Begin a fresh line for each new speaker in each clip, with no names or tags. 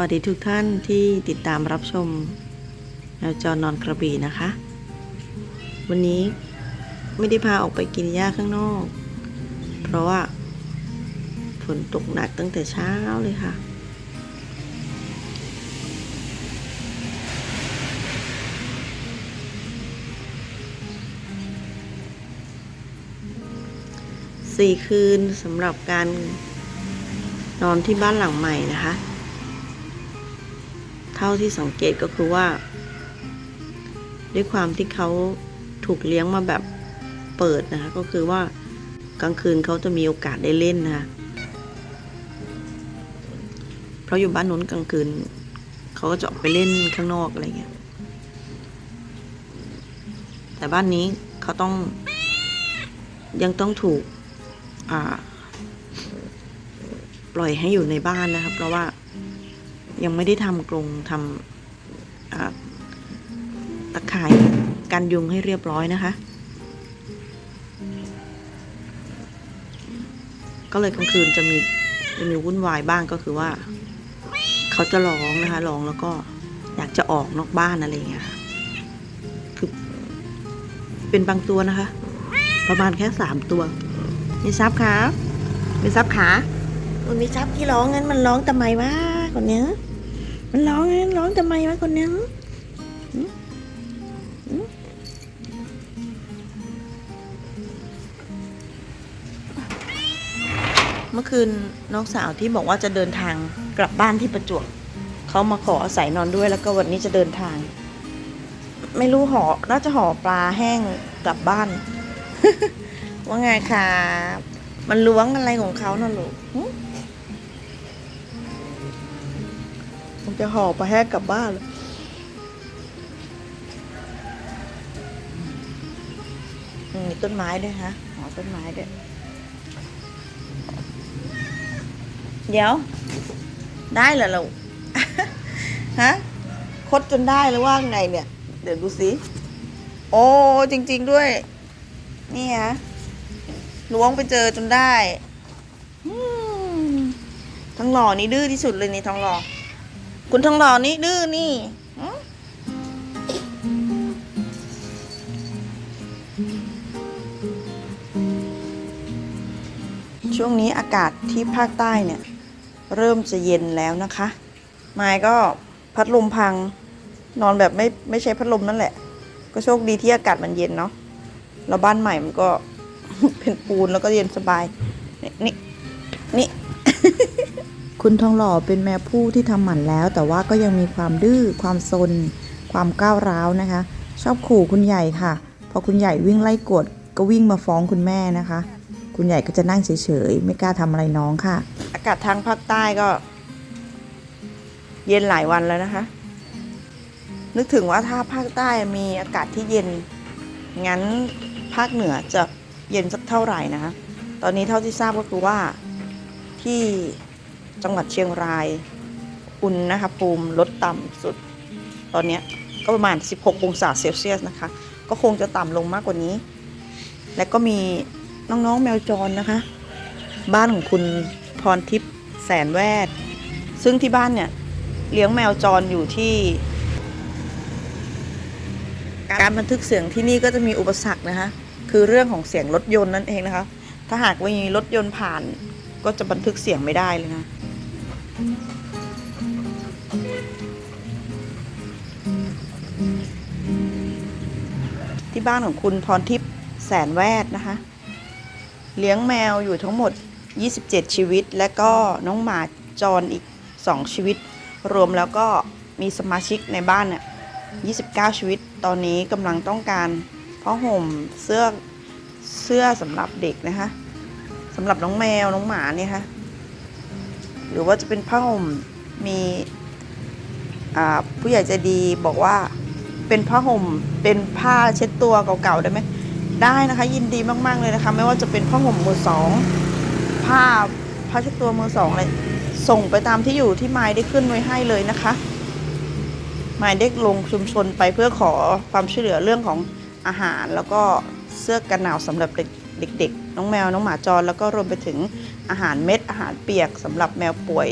วัสดีทุกท่านที่ติดตามรับชมแมวจรนอนกระบี่นะคะ วันนี้ไม่ได้พาออกไปกินหญ้าข้างนอก เพราะว่าฝนตกหนักตั้งแต่เช้าเลยค่ะ สี่คืนสำหรับการนอนที่บ้านหลังใหม่นะคะ เท่าที่สังเกตก็คือว่า ด้วยความที่เขาถูกเลี้ยงมาแบบเปิดนะคะ ก็คือว่ากลางคืนเขาจะมีโอกาสได้เล่นนะคะเพราะอยู่บ้านนู้นกลางคืนเขาก็จะออกไปเล่นข้างนอกอะไรเงี้ย แต่บ้านนี้เขาต้องยังต้องถูกปล่อยให้อยู่ในบ้านนะครับเพราะว่า ยังไม่ได้ทำกรงทำตะข่ายกันยุงให้เรียบร้อยนะคะ ก็เลยกลางคืนจะมีจะมีวุ่นวายบ้างก็คือว่า เขาจะร้องนะคะร้องแล้วก็อยากจะออกนอกบ้านอะไรอย่างเงี้ยค่ะคือเป็นบางตัวนะคะ ประมาณแค่สามตัวมีซับครับมีซับขามันมีซับที่ร้องงั้นมันร้องทำไมวะ คนเนี้ยมันร้องงั้นร้องทำไมวะคนเนี้ยเมื่อคืนน้องสาวที่บอกว่าจะเดินทางกลับบ้านที่ประจวบเขามาขออาศัยนอนด้วยแล้วก็วันนี้จะเดินทาง ไม่รู้หอน่าจะห่อปลาแห้งกลับบ้าน ว่าไงครับมันล้วงอะไรของเขาน่ะลูก หึผมจะห่อปลาแห้งกลับบ้านเลยอืมมีต้นไม้ด้วยฮะห่อต้นไม้ด้วย เดี๋ยว ได้เหรอลูกฮะคดจนได้หรือว่าไงเนี่ย เดี๋ยวดูสิ โอ้จริง ๆด้วย นี่ฮะล้วงไปเจอจนได้อืมทองหล่อนี่ดื้อที่สุดเลยในี่ทองหล่อ คุณทองหล่อนี่ดื้อนี่ช่วงนี้อากาศที่ภาคใต้เนี่ย เริ่มจะเย็นแล้วนะคะไม้ก็พัดลมพังนอนแบบไม่ไม่ใช้พัดลมนั่นแหละ ก็โชคดีที่อากาศมันเย็นเนาะแล้วบ้านใหม่มันก็เป็นปูนแล้วก็เย็นสบาย นี่นี่ คุณทองหล่อเป็นแมวผู้ที่ทำหมันแล้ว แต่ว่าก็ยังมีความดื้อความซน ความก้าวร้าวนะคะ ชอบขู่คุณใหญ่ค่ะ พอคุณใหญ่วิ่งไล่กดก็วิ่งมาฟ้องคุณแม่นะคะ คุณใหญ่ก็จะนั่งเฉยๆ ไม่กล้าทำอะไรน้องค่ะ อากาศทางภาคใต้ก็ เย็นหลายวันแล้วนะคะ นึกถึงว่าถ้าภาคใต้มีอากาศที่เย็น งั้นภาคเหนือจะเย็นสักเท่าไหร่นะคะ ตอนนี้เท่าที่ทราบก็คือว่าที่ จังหวัดเชียงราย อุณหภูมิลดต่ำสุด ตอนนี้ก็ประมาณ 16 องศาเซลเซียสนะคะ ก็คงจะต่ำลงมากกว่านี้ และก็มีน้องๆแมวจรนะคะ บ้านของคุณพรทิพย์แสนแวด ซึ่งที่บ้านเนี่ย เลี้ยงแมวจรอยู่ที่ การบันทึกเสียงที่นี่ก็จะมีอุปสรรคนะคะ คือเรื่องของเสียงรถยนต์นั่นเองนะคะ ถ้าหากว่ามีรถยนต์ผ่านก็จะบันทึกเสียงไม่ได้เลยนะ ที่บ้านของคุณพรทิพย์แสนแวดนะคะ เลี้ยงแมวอยู่ทั้งหมด 27 ชีวิต และก็น้องหมาจรอีก 2 ชีวิต รวมแล้วก็มีสมาชิกในบ้านเนี่ย29 ชีวิต ตอนนี้กำลังต้องการผ้าห่มเสื้อเสื้อสำหรับเด็กนะคะสำหรับน้องแมวน้องหมาเนี่ยค่ะ หรือว่าจะเป็นผ้าห่มมีผู้ใหญ่ใจดีบอกว่าเป็นผ้าห่มเป็นผ้าเช็ดตัวเก่าๆได้ไหมได้นะคะ ยินดีมากๆเลยนะคะ ไม่ว่าจะเป็นผ้าห่มมือสองผ้าผ้าเช็ดตัวมือสองเลยส่งไปตามที่อยู่ที่ไม้ได้ขึ้นไว้ให้เลยนะคะหมายได้ลงชุมชนไปเพื่อขอความช่วยเหลือเรื่องของอาหารแล้วก็เสื้อกันหนาวสำหรับเด็กๆ น้องแมว น้องหมาจร แล้วก็รวมไปถึง อาหารเม็ดอาหารเปียกสำหรับแมวป่วย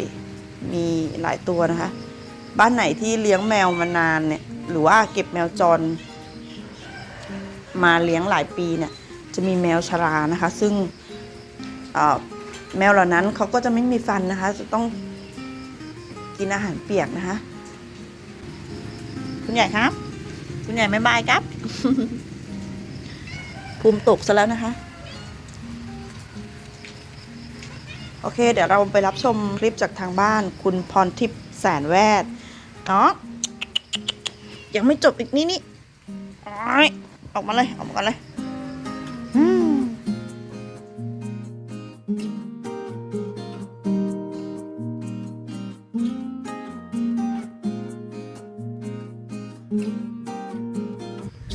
มีหลายตัวนะคะ บ้านไหนที่เลี้ยงแมวมานานเนี่ยหรือว่าเก็บแมวจร มาเลี้ยงหลายปีเนี่ยจะมีแมวชรานะคะ ซึ่งแมวเหล่านั้นเขาก็จะไม่มีฟันนะคะ จะต้องกินอาหารเปียกนะคะ คุณใหญ่ครับ คุณใหญ่ไม่บายครับ ภูมิตกซะแล้วนะคะ โอเค เดี๋ยวเราไปรับชมคลิปจากทางบ้าน คุณพรทิพย์แสนแวดเนาะยังไม่จบอีกนี่นี่ออกมาเลย ออกมากันเลย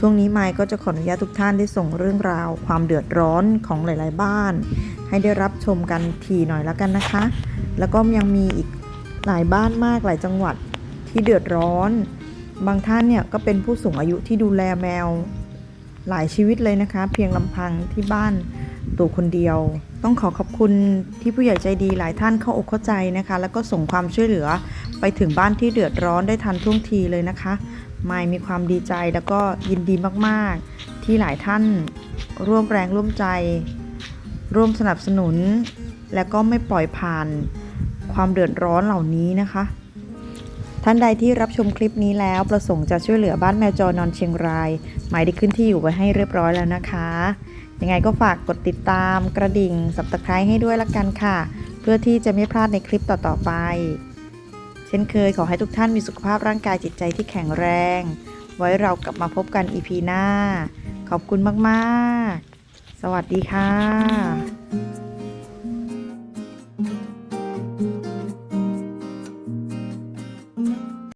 ช่วงนี้ไมค์ก็จะขออนุญาตทุกท่านได้ส่งเรื่องราว ความเดือดร้อนของหลาย ๆ บ้าน ให้ได้รับชมกันทีหน่อยแล้วกันนะคะ แล้วก็ยังมีอีกหลายบ้านมากหลายจังหวัดที่เดือดร้อน บางท่านเนี่ยก็เป็นผู้สูงอายุที่ดูแลแมวหลายชีวิตเลยนะคะ เพียงลำพังที่บ้านตัวคนเดียว ต้องขอขอบคุณที่ผู้ใหญ่ใจดีหลายท่านเข้าอกเข้าใจนะคะ แล้วก็ส่งความช่วยเหลือไปถึงบ้านที่เดือดร้อนได้ทันท่วงทีเลยนะคะไมายมีความดีใจแล้วก็ยินดีมาก ๆ ที่หลายท่านร่วมแรงร่วมใจ ร่วมสนับสนุน และก็ไม่ปล่อยผ่านความเดือดร้อนเหล่านี้นะคะ ท่านใดที่รับชมคลิปนี้แล้วประสงค์จะช่วยเหลือบ้านแมวจรนอนเชียงราย หมายได้ขึ้นที่อยู่ไว้ให้เรียบร้อยแล้วนะคะ ยังไงก็ฝากกดติดตามกระดิ่งสับตะไคร้ให้ด้วยละกันค่ะ เพื่อที่จะไม่พลาดในคลิปต่อๆไป เช่นเคยขอให้ทุกท่านมีสุขภาพร่างกายจิตใจที่แข็งแรง ไว้เรากลับมาพบกันอีพีหน้า ขอบคุณมากๆ สวัสดีค่ะ